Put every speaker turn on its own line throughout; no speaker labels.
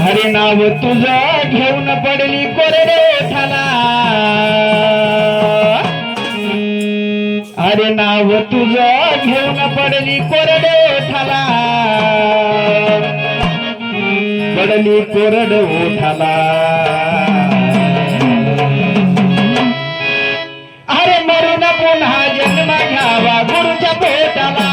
हरे नाव तुझ घेऊन पडली कोरडे थाला अरे नाव तुझ घेऊन पडली कोरडे थाला पडली कोरड ओठाला अरे मरून पुन्हा जन्म घ्यावा गुरुच्या पेटाला.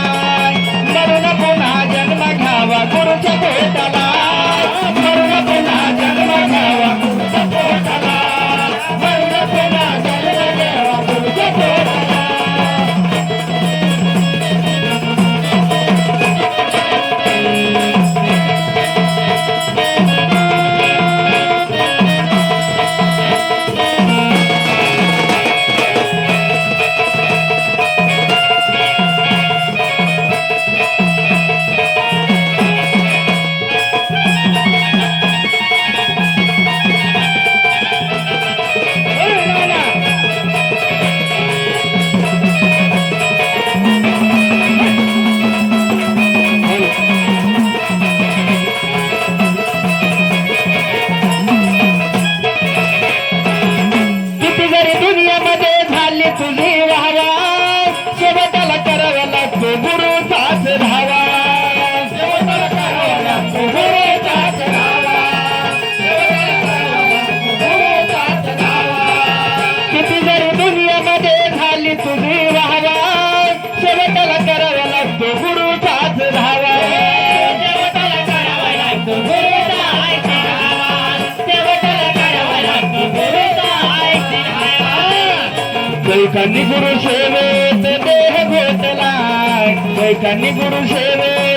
কানি গুরু সেরে দেহ গোতলা কানি গুরু সেরে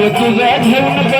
Look at that,